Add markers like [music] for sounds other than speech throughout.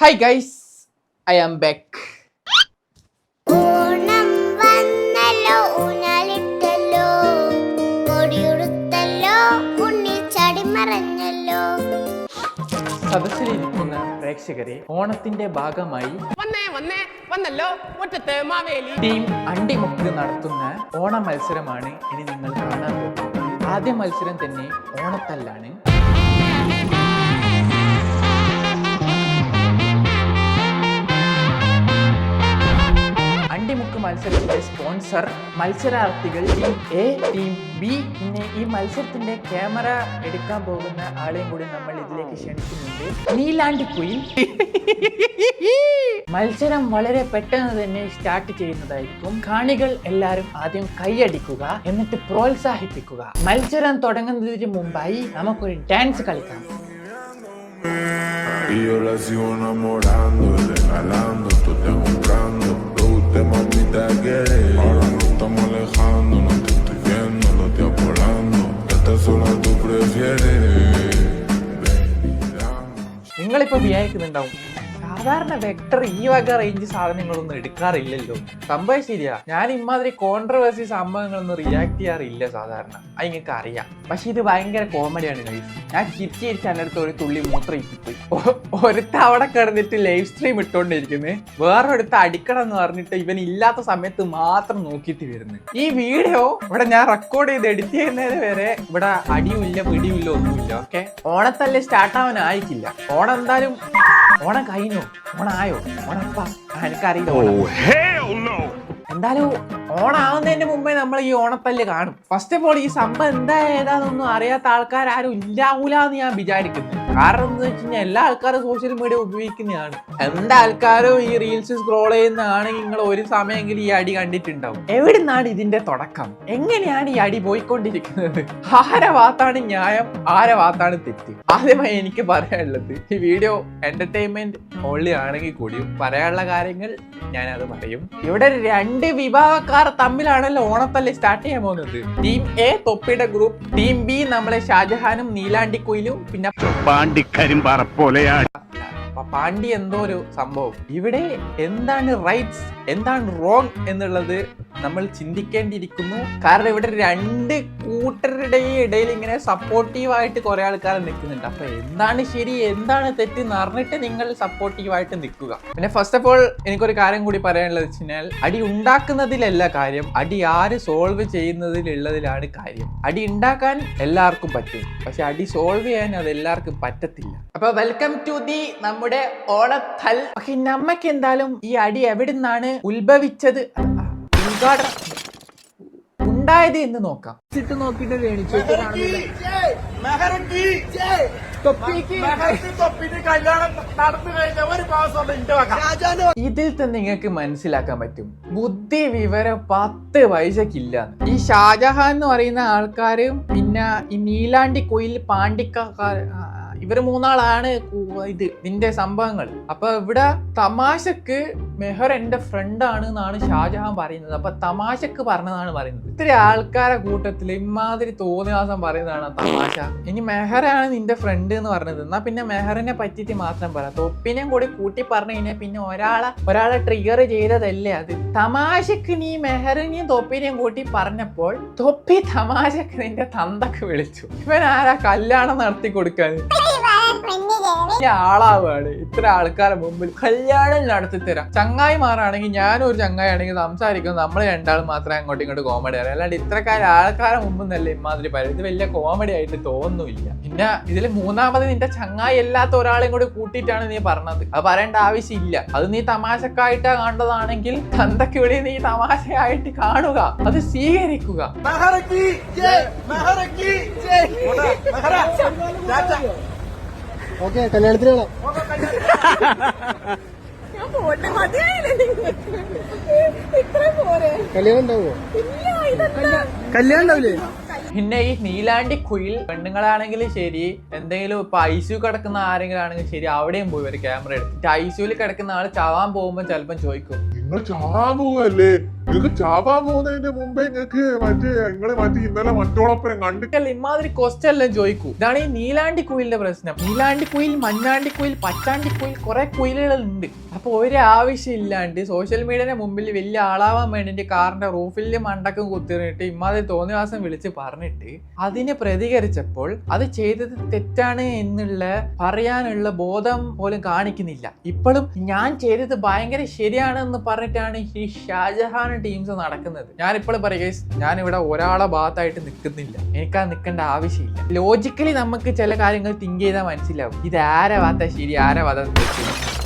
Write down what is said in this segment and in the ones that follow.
Hi guys I am back സദസ്സിലിരിക്കുന്ന പ്രേക്ഷകരെ ഓണത്തിന്റെ ഭാഗമായി വന്നേ വന്നേ വന്നല്ലോ മുറ്റത്ത് മാവേലി. ടീം അണ്ടിമുക്ക് നടത്തുന്ന ഓണ മത്സരമാണ് ഇനി നിങ്ങൾ കാണാൻ പോകുന്നത്. ആദ്യ മത്സരം തന്നെ ഓണത്തല്ലാണ്. മത്സരത്തിന്റെ സ്പോൺസർ മത്സരാർത്ഥികൾ ടീം എ ടീം ബി പിന്നെ ഈ മത്സരത്തിന്റെ ക്യാമറ എടുക്കാൻ പോകുന്ന ആളെയും കൂടി നമ്മൾ ഇതിലേക്ക് ക്ഷണിക്കുന്നുണ്ട്. നീലാണ്ടി കുയിൽ. മത്സരം വളരെ പെട്ടെന്ന് തന്നെ സ്റ്റാർട്ട് ചെയ്യുന്നതായിരിക്കും. കാണികൾ എല്ലാവരും ആദ്യം കൈയടിക്കുക എന്നിട്ട് പ്രോത്സാഹിപ്പിക്കുക. മത്സരം തുടങ്ങുന്നതിന് മുമ്പായി നമുക്കൊരു ഡാൻസ് കളിക്കാം. Y yo la sigo enamorando, regalando, tú te quiere. Ahora no estamos alejando, no te estoy viendo, no te apolando. Esta sola tú prefieres. Baby, dame. നിങ്ങളിപ്പോ വിചാരിക്കുന്നുണ്ടാവും സാധാരണ വെക്ടർ ഈ വക റേഞ്ച് സാധനങ്ങളൊന്നും എടുക്കാറില്ലല്ലോ. സംഭവം ശരിയാ. ഞാൻ ഇമാതിരി കോൺട്രവേഴ്സി സംഭവങ്ങളൊന്നും റിയാക്ട് ചെയ്യാറില്ല സാധാരണ. അത് നിങ്ങൾക്ക് അറിയാം. പക്ഷെ ഇത് ഭയങ്കര കോമഡിയാണ് ലൈഫ് ഞാൻ ചിരിച്ച് ചിരിച്ച് എന്റെ ഒരു തുള്ളി മൂത്രം ഇട്ടിപ്പോയി ഒരുത്ത അവിടെ കിടന്നിട്ട് ലൈവ് സ്ട്രീം ഇട്ടോണ്ടിരിക്കുന്നത് വേറൊരുത്ത അടിക്കണം എന്ന് പറഞ്ഞിട്ട് ഇവൻ ഇല്ലാത്ത സമയത്ത് മാത്രം നോക്കിയിട്ട് വരുന്നത് ഈ വീഡിയോ ഇവിടെ ഞാൻ റെക്കോർഡ് ചെയ്ത് എഡിറ്റ് ചെയ്യുന്നതിന് വരെ ഇവിടെ അടിയുമില്ല പിടിയുമില്ല ഒന്നുമില്ല ഓക്കെ ഓണത്തല്ലേ സ്റ്റാർട്ട് ആവാനായിട്ടില്ല ഓണം എന്തായാലും ഓണം കഴിഞ്ഞു. ഓണായോ ഓണപ്പാ എനിക്കറിയില്ല ഓണം. എന്തായാലും ഓണാവുന്നതിന് മുമ്പേ നമ്മൾ ഈ ഓണത്തല്ല് കാണും. ഫസ്റ്റ് ഓഫ് ഓൾ ഈ സംഭവം എന്താ ഏതാണെന്നൊന്നും അറിയാത്ത ആൾക്കാരും ഇല്ലാവൂല എന്ന് ഞാൻ വിചാരിക്കുന്നു. കാരണം എന്ന് വെച്ച് കഴിഞ്ഞാൽ എല്ലാ ആൾക്കാരും സോഷ്യൽ മീഡിയ ഉപയോഗിക്കുന്നതാണ്. എന്താ ആൾക്കാരും ഈ റീൽസ് സ്ക്രോൾ ചെയ്യുന്നതാണ് നിങ്ങൾ ഒരു സമയമെങ്കിലും ഈ അടി കണ്ടിട്ടുണ്ടാവും. എവിടുന്നാണ് ഇതിന്റെ തുടക്കം? എങ്ങനെയാണ് ഈ അടി പോയിക്കൊണ്ടിരിക്കുന്നത്? ആരെ വാത്താണ് ന്യായം? ആരെ വാത്താണ് തെറ്റ്? ആദ്യമായി എനിക്ക് പറയാനുള്ളത് ഈ വീഡിയോ എന്റർടൈൻമെന്റ് ഓൺലി ആണെങ്കിൽ കൂടിയും പറയാനുള്ള കാര്യങ്ങൾ ഞാൻ അത് പറയും. ഇവിടെ രണ്ട് വിഭാഗക്കാർ തമ്മിലാണല്ലോ ഓണത്തല്ലേ സ്റ്റാർട്ട് ചെയ്യാൻ പോകുന്നത്. ടീം എ തൊപ്പിയുടെ ഗ്രൂപ്പ് ടീം ബി നമ്മളെ ഷാജഹാനും നീലാണ്ടിക്കുയിലും പിന്നെ പാണ്ടിക്കരിമ്പാറ പോലെയാണ്. പാണ്ടി പാണ്ഡി എന്തോ ഒരു സംഭവം. ഇവിടെ എന്താണ് റൈറ്റ്സ് എന്താണ് റോങ് എന്നുള്ളത് നമ്മൾ ചിന്തിക്കേണ്ടിയിരിക്കുന്നു. കാരണം ഇവിടെ രണ്ട് കൂട്ടരുടെ ഇടയിൽ ഇങ്ങനെ സപ്പോർട്ടീവ് ആയിട്ട് കുറെ ആൾക്കാർ നിൽക്കുന്നുണ്ട്. അപ്പൊ എന്താണ് ശരി എന്താണ് തെറ്റ് എന്ന് അറിഞ്ഞിട്ട് നിങ്ങൾ സപ്പോർട്ടീവായിട്ട് നിൽക്കുക. പിന്നെ ഫസ്റ്റ് ഓഫ് ഓൾ എനിക്കൊരു കാര്യം കൂടി പറയാനുള്ളത് വെച്ച് കഴിഞ്ഞാൽ അടി ഉണ്ടാക്കുന്നതിലല്ല കാര്യം അടി ആര് സോൾവ് ചെയ്യുന്നതിലുള്ളതിലാണ് കാര്യം. അടി ഉണ്ടാക്കാൻ എല്ലാവർക്കും പറ്റും. പക്ഷെ അടി സോൾവ് ചെയ്യാൻ അത് എല്ലാവർക്കും പറ്റത്തില്ല. അപ്പൊ വെൽക്കം ടു ദി നമ്മുടെ ഓണത്തൽ. പക്ഷെ നമ്മക്ക് എന്തായാലും ഈ അടി എവിടുന്നാണ് ഉത്ഭവിച്ചത്? ഉണ്ടായത് എന്ന് നോക്കാം. ഇട്ട് നോക്കിട്ട് ഇതിൽ തന്നെ നിങ്ങൾക്ക് മനസ്സിലാക്കാൻ പറ്റും. ബുദ്ധി വിവരം പത്ത് വയസ്സക്കില്ല ഈ ഷാജഹാൻ എന്ന് പറയുന്ന ആൾക്കാരും പിന്നെ ഈ നീലാണ്ടി കൊയിൽ പാണ്ടിക്കാർ ഇവർ മൂന്നാളാണ് ഇത് ഇതിന്റെ സംഭവങ്ങൾ. അപ്പൊ ഇവിടെ തമാശക്ക് മെഹർ എന്റെ ഫ്രണ്ട് ആണ് എന്നാണ് ഷാജഹാൻ പറയുന്നത്. അപ്പൊ തമാശക്ക് പറഞ്ഞതാണ് പറയുന്നത്. ഇത്തിരി ആൾക്കാരെ കൂട്ടത്തിൽ ഇമാതിരി തോന്നിയാസം പറയുന്നതാണ് തമാശ. ഇനി മെഹറാണ് നിന്റെ ഫ്രണ്ട് എന്ന് പറഞ്ഞത്. എന്നാ പിന്നെ മെഹറിനെ പറ്റിയിട്ട് മാത്രം പറയാം തൊപ്പിനെയും കൂടി കൂട്ടി പറഞ്ഞു കഴിഞ്ഞാൽ പിന്നെ ഒരാളെ ഒരാളെ ട്രിഗർ ചെയ്തതല്ലേ അത്? തമാശക്ക് നീ മെഹറിനെയും തൊപ്പിനെയും കൂട്ടി പറഞ്ഞപ്പോൾ തൊപ്പി തമാശക്ക് നിന്റെ തന്തക്ക് വിളിച്ചു. ഇവൻ ആരാ കല്യാണം നടത്തി കൊടുക്കാൻ? ആളാവാണ്. ഇത്ര ആൾക്കാരെ മുമ്പിൽ കല്യാണം നടത്തി തരാം ചങ്ങായിമാരാണെങ്കിൽ ഞാനും ഒരു ചങ്ങായി ആണെങ്കിൽ സംസാരിക്കും. നമ്മൾ രണ്ടാളും മാത്രമേ അങ്ങോട്ടും ഇങ്ങോട്ട് കോമഡി അറിയാം. അല്ലാണ്ട് ഇത്രക്കാർ ആൾക്കാരെ മുമ്പ് നല്ല ഇമാതിരി പറയും ഇത് വലിയ കോമഡി ആയിട്ട് തോന്നുന്നില്ല. പിന്നെ ഇതിൽ മൂന്നാമത് നിന്റെ ചങ്ങായി അല്ലാത്ത ഒരാളെയും കൂടി കൂട്ടിയിട്ടാണ് നീ പറഞ്ഞത്. അത് പറയേണ്ട ആവശ്യമില്ല. അത് നീ തമാശക്കായിട്ടാ കണ്ടതാണെങ്കിൽ തന്തക്ക് വെളി നീ തമാശയായിട്ട് കാണുക. അത് സ്വീകരിക്കുക. ഓക്കെ കല്യാണത്തിന് കല്യാണം കല്യാണം ഉണ്ടാവില്ലേ? പിന്നെ ഈ നീലാണ്ടി കുയിൽ പെണ്ണുങ്ങളാണെങ്കിലും ശരി എന്തെങ്കിലും ഇപ്പൊ ഐസ്യു കിടക്കുന്ന ആരെങ്കിലും ആണെങ്കിലും ശരി അവിടെയും പോയി ഒരു ക്യാമറ എടുത്തിട്ട് ഐസിയുയിൽ കിടക്കുന്ന ആൾ ചാവാൻ പോകുമ്പോൾ ചിലപ്പം ചോദിക്കും നിങ്ങൾ ചാവുകല്ലേ നിങ്ങൾക്ക് ചാവാൻ പോകുന്നതിന്റെ മുമ്പേ നിങ്ങൾക്ക് മറ്റേ നിങ്ങൾ മറ്റേ ഇന്നലെ മറ്റോളപ്പരം കണ്ടു അല്ല ഇമാതിരി ക്വസ്റ്റ്യൻ എല്ലാം ചോദിക്കൂ? ഇതാണ് ഈ നീലാണ്ടി കുയിലിന്റെ പ്രശ്നം. നീലാണ്ടി കുയിൽ മഞ്ഞാണ്ടി കുയിൽ പച്ചാണ്ടി കുയിൽ കുറെ കുയിലുകളുണ്ട്. അപ്പൊ ഒരു ആവശ്യം ഇല്ലാണ്ട് സോഷ്യൽ മീഡിയയുടെ മുമ്പിൽ വലിയ ആളാവാൻ വേണ്ടിട്ട് കാറിന്റെ റൂഫിൽ മണ്ടക്കം കുത്തിറിഞ്ഞിട്ട് ഇമാതിരി തോന്നിവാസം വിളിച്ച് പറഞ്ഞിട്ട് അതിനെ പ്രതികരിച്ചപ്പോൾ അത് ചെയ്തത് തെറ്റാണ് എന്നുള്ള പറയാനുള്ള ബോധം പോലും കാണിക്കുന്നില്ല. ഇപ്പോഴും ഞാൻ ചെയ്തത് ഭയങ്കര ശരിയാണെന്ന് പറഞ്ഞിട്ടാണ് ഈ ഷാജഹാൻ ടീംസ് നടക്കുന്നത്. ഞാനിപ്പോൾ പറയുക "Guys, ഞാൻ ഇവിടെ ഒരാളെ ഭാഗത്തായിട്ട് നിൽക്കുന്നില്ല. എനിക്ക് ആ നിൽക്കേണ്ട ആവശ്യമില്ല. ലോജിക്കലി നമുക്ക് ചില കാര്യങ്ങൾ തിങ്ക് ചെയ്താൽ മനസ്സിലാവും. ഇത് ആരെ വാത്ത ശരി ആരെ ഭാഗത്ത് തെറ്റ്?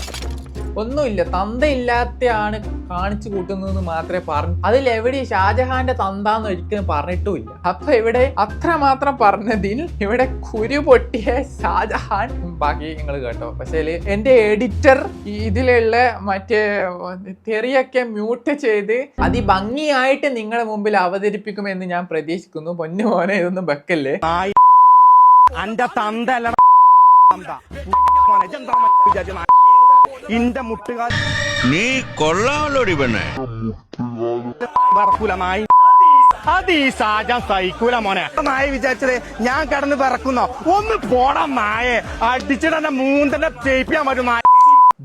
ഒന്നുമില്ല. തന്തയില്ലാത്തയാണ് കാണിച്ചു കൂട്ടുന്നതെന്ന് മാത്രമേ പറഞ്ഞു അതിൽ എവിടെ ഷാജഹാന്റെ തന്താന്ന് ഒരിക്കലും പറഞ്ഞിട്ടുമില്ല. അപ്പൊ ഇവിടെ അത്രമാത്രം പറഞ്ഞതിൽ ഇവിടെ കുരു പൊട്ടിയ ഷാജഹാൻ ബാക്കി നിങ്ങൾ കേട്ടോ. പക്ഷേ എന്റെ എഡിറ്റർ ഇതിലുള്ള മറ്റേ തെറിയൊക്കെ മ്യൂട്ട് ചെയ്ത് അതിഭംഗിയായിട്ട് നിങ്ങളുടെ മുമ്പിൽ അവതരിപ്പിക്കുമെന്ന് ഞാൻ പ്രതീക്ഷിക്കുന്നു. പൊന്നു മോനെ ഇതൊന്നും വെക്കല്ലേ? അന്റെ തന്ത. ഇന്റെ മുട്ടുകാൽ. നീ കൊള്ളാമല്ലോടി പെണ്ണേ. പറക്കൂലമായി അത് ഈ സാജാൻ സഹിക്കൂല മോനെ. നായ വിചാരിച്ചത് ഞാൻ കടന്ന് പറക്കുന്നോ ഒന്ന് പോടാ നായെ അടിച്ചിട്ട് എന്റെ മൂന്തന്നെ ചെയ്യിപ്പിക്കാൻ പറ്റും നായ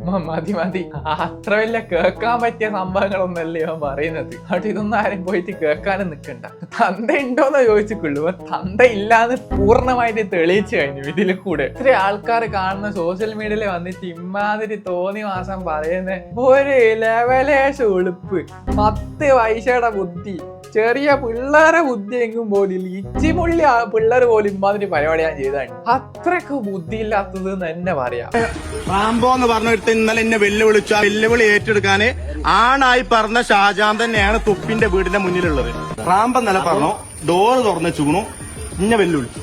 മതി മതി അത്ര വലിയ കേൾക്കാൻ പറ്റിയ സംഭവങ്ങളൊന്നല്ലേ ഇവൻ പറയുന്നത്? അതുകൊണ്ട് ഇതൊന്നും ആരും പോയിട്ട് കേൾക്കാനും നിൽക്കണ്ട. തന്ത ഉണ്ടോന്ന് ചോദിച്ചിട്ടുള്ളൂ. തന്ത ഇല്ലാന്ന് പൂർണമായിട്ട് തെളിയിച്ചു കഴിഞ്ഞു ഇതിൽ കൂടെ. ഇത്ര ആൾക്കാർ കാണുന്ന സോഷ്യൽ മീഡിയയിൽ വന്നിട്ട് ഇമ്മാതിരി തോന്നി മാസം പറയുന്ന ഒരു ലെവലേശ ഉളുപ്പ്. പത്ത് വയസ്സയുടെ ബുദ്ധി. ചെറിയ പിള്ളേരെ ബുദ്ധി എങ്കും പോലും ഇച്ചിമുള്ളി പിള്ളേർ പോലും ഇമ്മാതിരി പരിപാടി ഞാൻ ചെയ്താണ് അത്രയ്ക്ക് ബുദ്ധിയില്ലാത്തത് എന്ന് തന്നെ പറയാം. റാംബോ എന്ന് പറഞ്ഞ ഇന്നലെ എന്നെ വെല്ലുവിളിച്ചു. ആ വെല്ലുവിളി ഏറ്റെടുക്കാന് ആണായി പറഞ്ഞ ഷാജാൻ തന്നെയാണ് തുപ്പിന്റെ വീടിന്റെ മുന്നിലുള്ളത്. റാമ്പൻ നില പറഞ്ഞു? ഡോറ് തുറന്ന് ചൂണു. ഇന്നെ വെല്ലുവിളിച്ചു.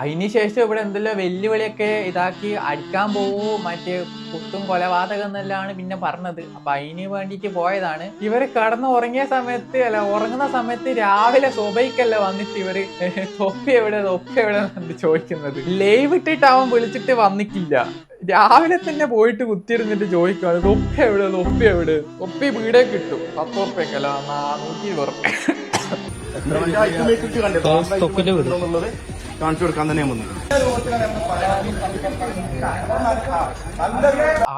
അതിന് ശേഷം ഇവിടെ എന്തെല്ലാം വെല്ലുവിളിയൊക്കെ ഇതാക്കി അടിക്കാൻ പോവൂ. മറ്റേ കുത്തും കൊലപാതകം എന്നെല്ലാം പിന്നെ പറഞ്ഞത്. അപ്പൊ അതിന് വേണ്ടിയിട്ട് പോയതാണ്. ഇവർ കടന്ന് ഉറങ്ങിയ സമയത്ത് അല്ല ഉറങ്ങുന്ന സമയത്ത് രാവിലെ സ്വബൈക്കല്ല വന്നിട്ട് ഇവർ [laughs] തൊപ്പി എവിടെ തൊപ്പി എവിടെ ചോദിക്കുന്നത്. ലൈവ് ഇട്ടിട്ട് അവൻ വിളിച്ചിട്ട് വന്നിട്ടില്ല. രാവിലെ തന്നെ പോയിട്ട് കുത്തിയിരുന്നിട്ട് ചോദിക്കുകയാണ് തൊപ്പി എവിടെ? തൊപ്പി എവിടെ? തൊപ്പി വീടേ കിട്ടും. പത്ത് ഉറുപ്പ്യക്കല്ല നൂറ്റി ഇരുപത് കാണിച്ചു കൊടുക്കാൻ തന്നെ വന്നത്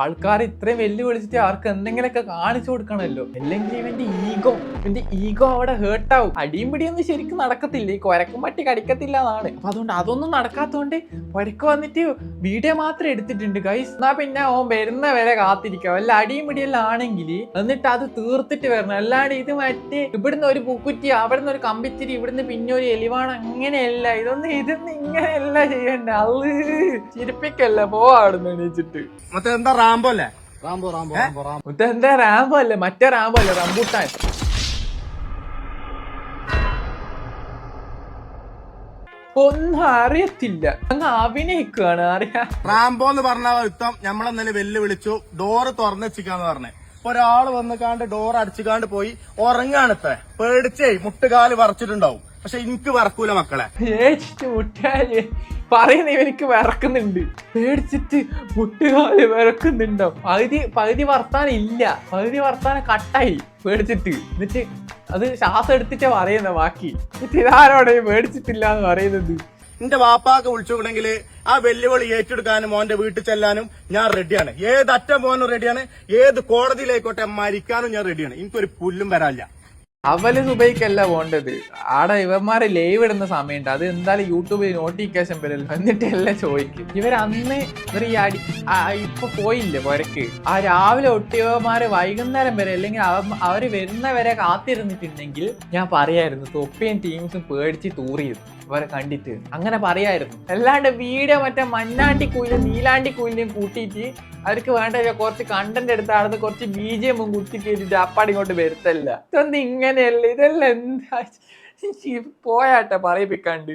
ആൾക്കാർ ഇത്രയും വെല്ലുവിളിച്ചിട്ട് അവർക്ക് എന്തെങ്കിലുമൊക്കെ കാണിച്ചു കൊടുക്കണമല്ലോ. അല്ലെങ്കിൽ ഇവന്റെ ഈഗോ ഇവന്റെ ഈഗോ അവിടെ ഹേർട്ടാവും അടിയും പിടിയൊന്നും ശരിക്കും നടക്കത്തില്ല. ഈ കൊരക്കും പറ്റി കടിക്കത്തില്ല എന്നാണ്. അപ്പൊ അതുകൊണ്ട് അതൊന്നും നടക്കാത്തതുകൊണ്ട് കൊരക്ക് വന്നിട്ട് വീഡിയോ മാത്രം എടുത്തിട്ടുണ്ട്. ഗൈസ് എന്നാ പിന്നെ ഓൻ വരുന്ന വരെ കാത്തിരിക്കാം അല്ല അടിയും പിടിയെല്ലാം ആണെങ്കിൽ എന്നിട്ട് അത് തീർത്തിട്ട് വരണം. അല്ലാണ്ട് ഇത് മറ്റേ ഇവിടുന്ന് ഒരു പൂക്കുറ്റി അവിടുന്ന് ഒരു കമ്പിത്തിരി ഇവിടുന്ന് പിന്നെ ഒരു എലിവാണ്. അങ്ങനെയല്ല. ഇതൊന്നും ഇതൊന്നും ഇങ്ങനെയല്ല ചെയ്യണ്ട അത് ചിരിപ്പിക്കല്ല? പോവാടുന്ന് എണീച്ചിട്ട്. മറ്റേ എന്താ റാംബോ അല്ലേ? Rambo Rambo Rambo Rambo. ഇതെന്താ റാമ്പോ അല്ലേ? മറ്റേ റാമ്പോ അല്ലേ? റംബൂട്ടാൻ. ഒന്നും അറിയത്തില്ല. അങ്ങ് അഭിനയിക്കുകയാണ് അറിയാ. റാംബോ എന്ന് പറഞ്ഞ ഒരുത്തം നമ്മളെന്നലെ വെല്ലുവിളിച്ചു. ഡോറ് തുറന്നു വെച്ചിക്കാന്ന് പറഞ്ഞേ. ഇപ്പൊ വന്ന് കാണ്ട് ഡോർ അടിച്ചുകാണ്ട് പോയി. ഉറങ്ങാണിത്തെ പേടിച്ചേ മുട്ടുകാൽ വറച്ചിട്ടുണ്ടാവും. പക്ഷെ എനിക്ക് വറക്കൂല മക്കളെ. ഏച്ചിട്ട് മുട്ടുകാൽ പറയുന്ന ഇവനിക്ക് വിറക്കുന്നുണ്ട്. പേടിച്ചിട്ട് മുട്ടുകാൽ വിറക്കുന്നുണ്ടോ? പകുതി പകുതി വർത്താനം ഇല്ല. പകുതി വർത്താനം കട്ടായി. പേടിച്ചിട്ട്. എന്നിട്ട് അത് ശ്വാസം എടുത്തിട്ടാ പറയുന്ന ബാക്കി. ഇതാരോടെ പേടിച്ചിട്ടില്ല എന്ന് പറയുന്നത്? എന്റെ വാപ്പാക്ക് വിളിച്ചുകൊണ്ടെങ്കിൽ ആ വെല്ലുവിളി ഏറ്റെടുക്കാനും മോന്റെ വീട്ടിൽ ചെല്ലാനും ഞാൻ റെഡിയാണ് ഏത് അറ്റം പോകാനും റെഡിയാണ് ഏത് കോടതിയിലായിക്കോട്ടെ മരിക്കാനും ഞാൻ റെഡിയാണ് എനിക്കൊരു പുല്ലും വരാനില്ല. അവൽ സുബൈക്കല്ല പോണ്ടത്. ആടെ ഇവന്മാരെ ലൈവ് ഇടുന്ന സമയമുണ്ട്. അത് എന്തായാലും യൂട്യൂബിൽ നോട്ടിഫിക്കേഷൻ വരല്ലോ എന്നിട്ട് എല്ലാം ചോദിക്കും. ഇവർ അന്ന് ഇവർ ഈ അടി ഇപ്പൊ പോയില്ലേ പുരക്ക്? ആ രാവിലെ ഒട്ടിയവന്മാര് വൈകുന്നേരം വരെ അല്ലെങ്കിൽ അവർ അവർ വരുന്ന വരെ കാത്തിരുന്നിട്ടുണ്ടെങ്കിൽ ഞാൻ പറയായിരുന്നു തൊപ്പിയും ടീംസും പേടിച്ച് തൂറിയത് ഇവരെ കണ്ടിട്ട്. അങ്ങനെ പറയായിരുന്നു. അല്ലാണ്ട് വീഡിയോ മറ്റേ മഞ്ഞാണ്ടി കുയിലും നീലാണ്ടി കുയിലിനെയും കൂട്ടിയിട്ട് അവർക്ക് വേണ്ട കുറച്ച് കണ്ടന്റ് എടുത്ത കുറച്ച് ബി ജെ എമ്മും കുത്തി കയറ്റിട്ട് അപ്പാടി ഇങ്ങോട്ട് വരുത്തല്ല ഇതൊന്നും ഇങ്ങനെയല്ല ഇതെല്ലാം എന്താ? പോയാട്ടെ പറയിപ്പിക്കാണ്ട്.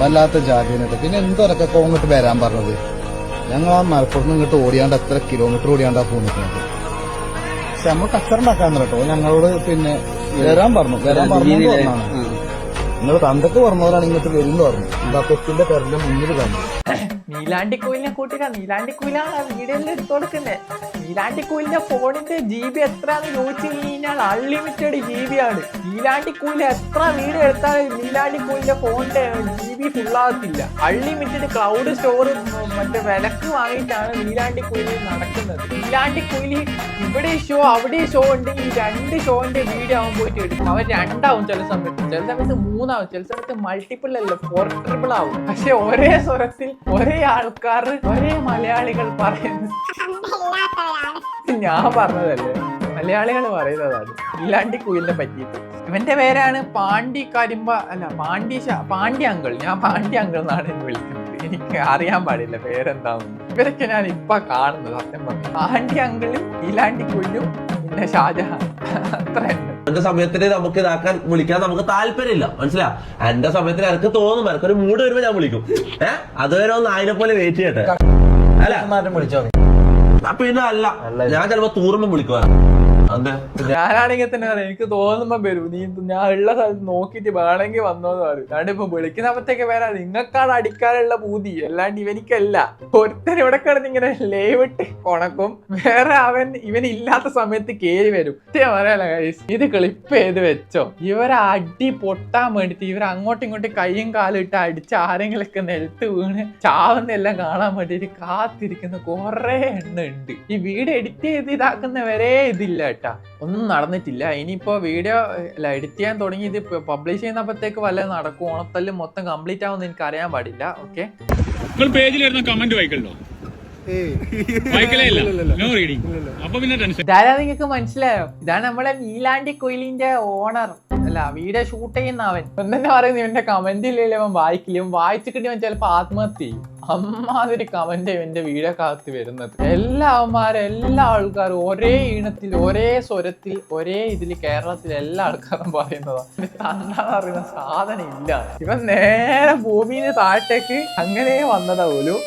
വല്ലാത്ത ജാതിനൊക്കെ പിന്നെ എന്തൊരൊക്കെ ഇങ്ങോട്ട് വരാൻ പറഞ്ഞത്? ഞങ്ങൾ ആ മലപ്പുറത്ത് ഇങ്ങോട്ട് ഓടിയാണ്ട് എത്ര കിലോമീറ്റർ ഓടിയാണ്ടാ പോന്നിട്ടുണ്ട് പക്ഷെ നമ്മൾ കച്ചറുണ്ടാക്കാൻ കേട്ടോ ഞങ്ങളോട് പിന്നെ വരാൻ പറഞ്ഞു. വരാൻ പറഞ്ഞു നിങ്ങൾ തന്തക്ക് പറഞ്ഞവരാണ് ഇങ്ങോട്ട് വരുന്നു പറഞ്ഞു. എന്താ കൊച്ചിന്റെ പേരിന്റെ മുന്നിൽ കണ്ടു നീലാണ്ടി കുയിലിനെ കൂട്ടില്ല നീലാണ്ടി കുയിലാണ് ആ വീഡിയോയിൽ എടുത്തു കൊടുക്കുന്നേ? നീലാണ്ടിക്കൂലിന്റെ ഫോണിന്റെ ജി ബി എത്രയാന്ന് ചോദിച്ചു കഴിഞ്ഞാൽ അൺലിമിറ്റഡ് ജി ബി ആണ്. നീലാണ്ടിക്കൂലിൽ എത്ര വീഡിയോ എടുത്താലും നീലാണ്ടിക്കൂലിന്റെ ഫോണിന്റെ ജി ബി ഫുള്ളാകത്തില്ല അൺലിമിറ്റഡ് ക്ലൗഡ് സ്റ്റോർ മറ്റേ വിലക്ക് വാങ്ങിയിട്ടാണ് നീലാണ്ടിക്കൂലി നടക്കുന്നത്. നീലാണ്ടിക്കൂലി ഇവിടെ ഷോ അവിടെ ഷോ ഉണ്ടെങ്കിൽ രണ്ട് ഷോന്റെ വീഡിയോ ആവും പോയിട്ട് എടുക്കും. അവർ രണ്ടാവും ചില സമയത്ത്. ചില സമയത്ത് മൂന്നാവും. ചില സമയത്ത് മൾട്ടിപ്പിൾ അല്ല ഫോർ ട്രിപ്പിൾ ആവും. പക്ഷെ ഒരേ സ്വരത്തിൽ ഒരേ ആൾക്കാർ ഒരേ മലയാളികൾ പറയുന്നു ഞാൻ പറഞ്ഞതല്ലേ മലയാളികൾ പറയുന്നതാണ് ഇല്ലാണ്ടി കുയിലിനെ പറ്റിയിട്ട്. ഇവന്റെ പേരാണ് പാണ്ടി കരിമ്പ അല്ല പാണ്ടി ശ- പാണ്ടി അങ്കിൾ. ഞാൻ പാണ്ടി അങ്കിൾ എന്നാണ് എന്നെ വിളിക്കുന്നത്. എനിക്ക് അറിയാൻ പാടില്ല പേരെന്താണെന്ന്. ഇവരൊക്കെ ഞാൻ ഇപ്പൊ കാണുന്നത് സത്യം പറഞ്ഞു. പാണ്ടി അങ്കിളും ഇലാണ്ടി കുയിലും പിന്നെ ഷാജഹാൻ. അത്ര എന്റെ സമയത്തിന് നമുക്ക് ഇതാക്കാൻ വിളിക്കാൻ നമുക്ക് താല്പര്യമില്ല. മനസ്സിലാ എന്റെ സമയത്തിന് എനിക്ക് തോന്നും എനിക്കൊരു മൂഡ് വരുമ്പോ ഞാൻ വിളിക്കും. ഏഹ് അതുവരെ ഒന്ന് അതിനെ പോലെ വെയിറ്റ് ചെയ്യട്ടെ. അല്ല. വിളിച്ചോ പിന്നെ അല്ല ഞാൻ ചിലപ്പോ തൂറുമ്പോ വിളിക്കുവാ. ഞാനാണെങ്കിൽ തന്നെ പറയാം എനിക്ക് തോന്നുമ്പോ വരും. നീ ഞാൻ ഉള്ള സ്ഥലത്ത് നോക്കിയിട്ട് വേണമെങ്കിൽ വന്നോന്ന് പറയും. അല്ലാണ്ട് ഇപ്പൊ വിളിക്കുന്നപ്പത്തേക്ക് വരാ നിങ്ങൾക്കാണ് അടിക്കാനുള്ള പൂതി. അല്ലാണ്ട് ഇവനിക്കല്ല. ഒരുത്തൻ ഇവിടെ കിടന്ന് ഇങ്ങനെ ലൈവ് ഇട്ട് കൊണക്കും വേറെ അവൻ ഇവൻ ഇല്ലാത്ത സമയത്ത് കേറി വരും. പറയാലോ. ഇത് ക്ലിപ്പ് ചെയ്ത് വെച്ചോ. ഇവരെ അടി പൊട്ടാൻ വേണ്ടിട്ട് ഇവർ അങ്ങോട്ടും ഇങ്ങോട്ടും കൈയും കാലും ഇട്ട് അടിച്ച് ആരെങ്കിലൊക്കെ നിലത്ത് വീണ് ചാവുന്നെല്ലാം കാണാൻ വേണ്ടിട്ട് കാത്തിരിക്കുന്ന കൊറേ എണ്ണ ഉണ്ട്. ഈ വീട് എഡിറ്റ് ചെയ്ത് ഇതാക്കുന്നവരെ ഇതില്ല കേട്ടാ. ഒന്നും നടന്നിട്ടില്ല. ഇനിയിപ്പോ വീഡിയോ അല്ല എഡിറ്റ് ചെയ്യാൻ തുടങ്ങി ഇത് പബ്ലിഷ് ചെയ്യുന്നപ്പോഴത്തേക്ക് വല്ല നടക്കും. ഓണത്തല്ല് മൊത്തം കംപ്ലീറ്റ് ആവുമെന്ന് എനിക്ക് അറിയാൻ പാടില്ല. ഓക്കെ നിങ്ങൾ പേജിൽ കമന്റ് വായിക്കല്ലോ ഇതാരാ നിങ്ങൾക്ക് മനസ്സിലായോ? ഇതാണ് നമ്മുടെ നീലാണ്ടി കൊയിലിന്റെ ഓണർ. അല്ല വീഡിയോ ഷൂട്ട് ചെയ്യുന്ന അവൻ. എന്തെന്നെ പറയുന്നു? ഇവന്റെ കമന്റ് ഇല്ലല്ലോ അവൻ വായിക്കില്ല. ഇവൻ വായിച്ചിട്ട് അവൻ ചിലപ്പോ ആത്മഹത്യ ചെയ്യും. അമ്മാതിരി കമന്റ് ഇവന്റെ വീഡിയോ കാത്ത് വരുന്നത്. എല്ലാ അവന്മാരും എല്ലാ ആൾക്കാരും ഒരേ ഈണത്തിൽ ഒരേ സ്വരത്തിൽ ഒരേ ഇതിൽ കേരളത്തിൽ എല്ലാ ആൾക്കാരും പറയുന്നതാണ് തന്നാന്ന് പറയുന്ന സാധനം ഇല്ല. ഇവൻ നേരെ ഭൂമിയിൽ താഴത്തേക്ക് അങ്ങനെ വന്നതാ പോലും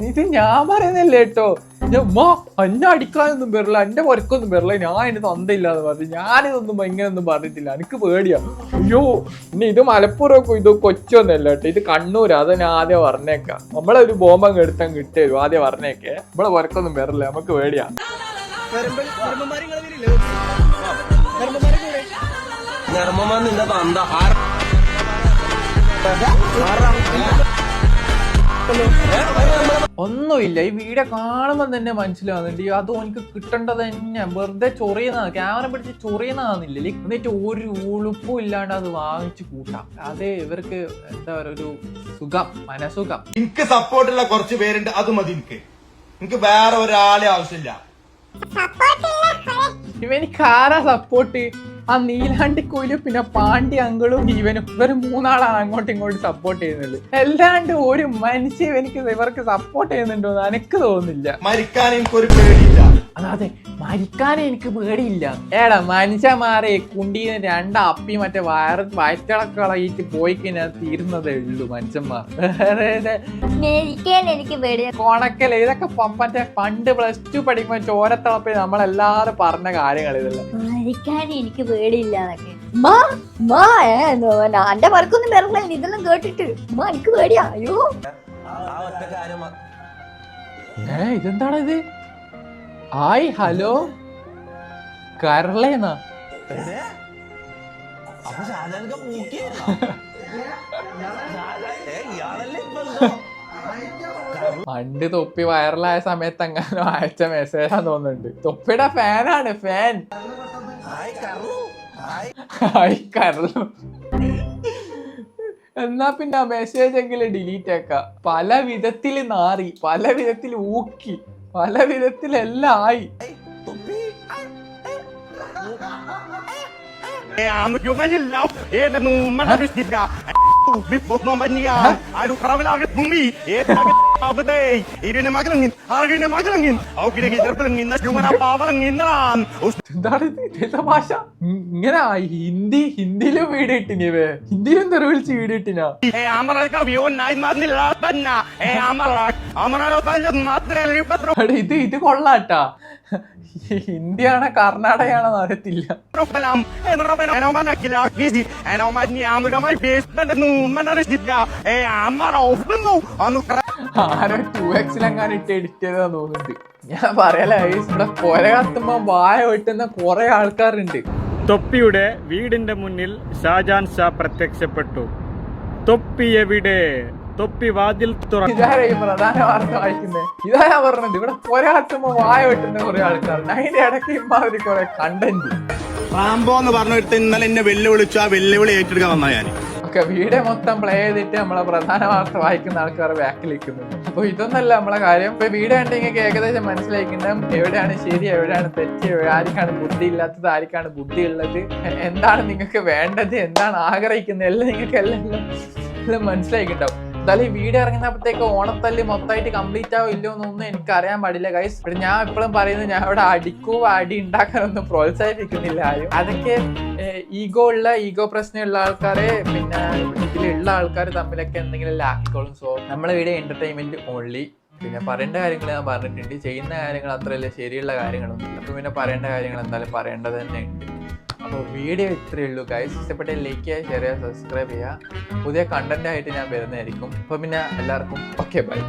ഇത് ഞാൻ പറയുന്നല്ലേ കേട്ടോ. ഉമ്മ എന്നെ അടിക്കാനൊന്നും വരില്ല എന്റെ പുരക്കൊന്നും വരില്ല ഞാൻ അതിന് തന്തയില്ല എന്ന് പറഞ്ഞു. ഞാനിതൊന്നും ഇങ്ങനെയൊന്നും പറഞ്ഞിട്ടില്ല എനിക്ക് പേടിയാ. അയ്യോ ഇനി ഇത് മലപ്പുറം ഇത് കൊച്ചൊന്നല്ല കേട്ടോ ഇത് കണ്ണൂര് അത് ഞാൻ ആദ്യം പറഞ്ഞേക്കാം. നമ്മളെ ഒരു ബോംബം എടുത്താൽ കിട്ടും ആദ്യം പറഞ്ഞേക്കേ. നമ്മളെ പുരക്കൊന്നും വരില്ല നമുക്ക് പേടിയാ. നിർമ്മമാൻ നിന്റെ തന്ത. ആര- ഒന്നുമില്ല. ഈ വീഡിയോ കാണുമ്പോൾ തന്നെ മനസ്സിലാവുന്നുണ്ട്. അത് എനിക്ക് കിട്ടേണ്ടത് തന്നെ. വെറുതെ ചൊറിയുന്നതാണ് ക്യാമറ പിടിച്ച് ചൊറിയുന്നതാന്നില്ല. എന്നിട്ട് ഒരു ഉളുപ്പും ഇല്ലാണ്ട് അത് വാങ്ങിച്ച് കൂട്ടാം. അത് ഇവർക്ക് എന്താ പറയുക ഒരു സുഖം മനസുഖം. എനിക്ക് സപ്പോർട്ടുള്ള കുറച്ച് പേരുണ്ട്. അത് മതി എനിക്ക്. എനിക്ക് വേറെ ഒരാളെ ആവശ്യമില്ല. ഇവനിക്കാരാ സപ്പോർട്ട് ആ നീലാണ്ടി കോയിലും പിന്നെ പാണ്ടി അങ്കിളും ഇവനും ഇവർ മൂന്നാളാണ് അങ്ങോട്ടും ഇങ്ങോട്ടും സപ്പോർട്ട് ചെയ്യുന്നത്. അല്ലാണ്ട് ഒരു മനുഷ്യ എനിക്ക് ഇവർക്ക് സപ്പോർട്ട് ചെയ്യുന്നുണ്ടോ എന്ന് എനിക്ക് തോന്നുന്നില്ല. മരിക്കാൻ എനിക്കൊരു പേടിയില്ല. അതെ മരിക്കാൻ എനിക്ക് പേടിയില്ല. ഏടാ മനുഷ്യന്മാരെ കുണ്ടീന്ന് രണ്ട് അപ്പി മറ്റേ വയറ് വയറ്റിളക്ക കളയിട്ട് പോയി കഴിഞ്ഞാൽ തീരുന്നതേ ഉള്ളൂ മനുഷ്യന്മാർ. വേറെ മരിക്കാൻ എനിക്ക് പേടിയ. കൊണക്കൽ ഇതൊക്കെ മറ്റേ പണ്ട് പ്ലസ് ടു പഠിക്കുമ്പോൾ ചോരത്തിളപ്പി നമ്മളെല്ലാരും പറഞ്ഞ കാര്യങ്ങൾ ഇതല്ല. മരിക്കാൻ എനിക്ക് പേടിയില്ല എന്നൊക്കെ. മാ മാ ഏ എന്റെ വർക്കൊന്നും വരില്ല ഇതെല്ലാം കേട്ടിട്ട്. മാ എനിക്ക് പേടിയാ അയ്യോ. ആ ഹായ് ഹലോ. കരളേന്നാ? പണ്ട് തൊപ്പി വൈറലായ സമയത്ത് അങ്ങനെ അയച്ച മെസ്സേജാന്ന് തോന്നുന്നുണ്ട്. തൊപ്പിയുടെ ഫാനാണ് ഫാൻ. ഹായ് കരളു എന്നാ പിന്നെ ആ മെസ്സേജ് എങ്കിലും ഡിലീറ്റ് ആക്ക. പല വിധത്തിൽ നാറി പല വിധത്തിൽ ഊക്കി. പല വിധത്തിലെല്ലാം ആയി ഭാഷ? ഇങ്ങനെ ഹിന്ദി ഹിന്ദിയിലും വീഡിയോ ഇട്ടിനിവേ ഹിന്ദിയിലും തെറിവിളിച്ച് വീഡിയോ ഇട്ടിനാ ഇത് ഇത് കൊള്ളാട്ടാ. ഇന്ത്യയാണോ കർണാടകയാണോ അറിയത്തില്ല. ആരോ ടു എക്സിലെങ്ങാനും ഇട്ട് എഡിറ്റ് ചെയ്താ തോന്നുന്നുണ്ട്. ഞാൻ പറയല ഇവിടെ കൊല കത്തുമ്പോ വായ വെട്ടുന്ന കുറെ ആൾക്കാരുണ്ട്. തൊപ്പിയുടെ വീടിന്റെ മുന്നിൽ ഷാജാൻ ഷാ പ്രത്യക്ഷപ്പെട്ടു. തൊപ്പി എവിടെ? തൊപ്പി വാതിൽ തുറ ഇതാരാ ഈ പ്രധാന വാർത്ത വായിക്കുന്നത് ഇതാ ഞാൻ പറഞ്ഞത്? ഇവിടെ കത്തുമ്പോ വായ വെട്ടുന്ന കുറെ ആൾക്കാരുണ്ട്. അതിന്റെ ഇടയ്ക്ക് ഇമ്മാതിരി കുറെ കണ്ടന്റ് റാംബോ എന്ന് പറഞ്ഞിട്ട് ഇന്നലെ എന്നെ വെല്ലുവിളിച്ചു. ആ വെല്ലുവിളി ഏറ്റെടുക്കാൻ വന്നാ ഞാൻ ഒക്കെ വീഡിയോ മൊത്തം പ്ലേ ചെയ്തിട്ട് നമ്മളെ പ്രധാന വാർത്ത വായിക്കുന്ന ആൾക്കാർ ബാക്കിൽ നിൽക്കുന്നുണ്ട് അപ്പൊ ഇതൊന്നല്ല നമ്മളെ കാര്യം. ഇപ്പൊ വീഡിയോ കണ്ടെങ്കിൽ ഏകദേശം മനസ്സിലാക്കുന്നത് എവിടെയാണ് ശരി എവിടെയാണ് തെറ്റ് ആർക്കാണ് ബുദ്ധി ഇല്ലാത്തത് ആർക്കാണ് ബുദ്ധി ഉള്ളത് എന്താണ് നിങ്ങൾക്ക് വേണ്ടത് എന്താണ് ആഗ്രഹിക്കുന്നത് എല്ലാം നിങ്ങൾക്ക് എല്ലാം എല്ലാം എല്ലാം മനസ്സിലാക്കിണ്ടാവും എന്തായാലും ഈ വീഡിയോ ഇറങ്ങുന്നപ്പോഴത്തേക്ക് ഓണത്തല്ല് മൊത്തമായിട്ട് കംപ്ലീറ്റ് ആവോ ഇല്ലയോ എന്നൊന്നും എനിക്ക് അറിയാൻ പാടില്ല ഗൈസ് ഇവിടെ ഞാൻ ഇപ്പോഴും പറയുന്നത് ഞാൻ ഇവിടെ അടിക്കൂ അടി ഉണ്ടാക്കാനൊന്നും പ്രോത്സാഹിപ്പിക്കുന്നില്ല ആരും. അതൊക്കെ ഈഗോ ഉള്ള ഈഗോ പ്രശ്നമുള്ള ആൾക്കാരെ പിന്നെ ഇതിലുള്ള ആൾക്കാർ തമ്മിലൊക്കെ എന്തെങ്കിലും ലാക്കിക്കോളും. സോ നമ്മളെ വീഡിയോ എന്റർടൈൻമെന്റ് ഓൺലി പിന്നെ പറയേണ്ട കാര്യങ്ങൾ ഞാൻ പറഞ്ഞിട്ടുണ്ട്. ചെയ്യുന്ന കാര്യങ്ങൾ അത്രയല്ല ശരിയുള്ള കാര്യങ്ങളൊന്നും അപ്പൊ പിന്നെ പറയേണ്ട കാര്യങ്ങൾ എന്തായാലും പറയേണ്ടത് തന്നെ ഉണ്ട്. അപ്പോൾ വീഡിയോ ഇത്രയേ ഉള്ളൂ. ഗൈസ് ഇഷ്ടപ്പെട്ട ലൈക്ക് ചെയ്യുക ഷെയർ ചെയ്യുക സബ്സ്ക്രൈബ് ചെയ്യുക. പുതിയ കണ്ടന്റ് ആയിട്ട് ഞാൻ വരുന്നതായിരിക്കും. അപ്പോൾ പിന്നെ എല്ലാവർക്കും ഓക്കെ ബൈ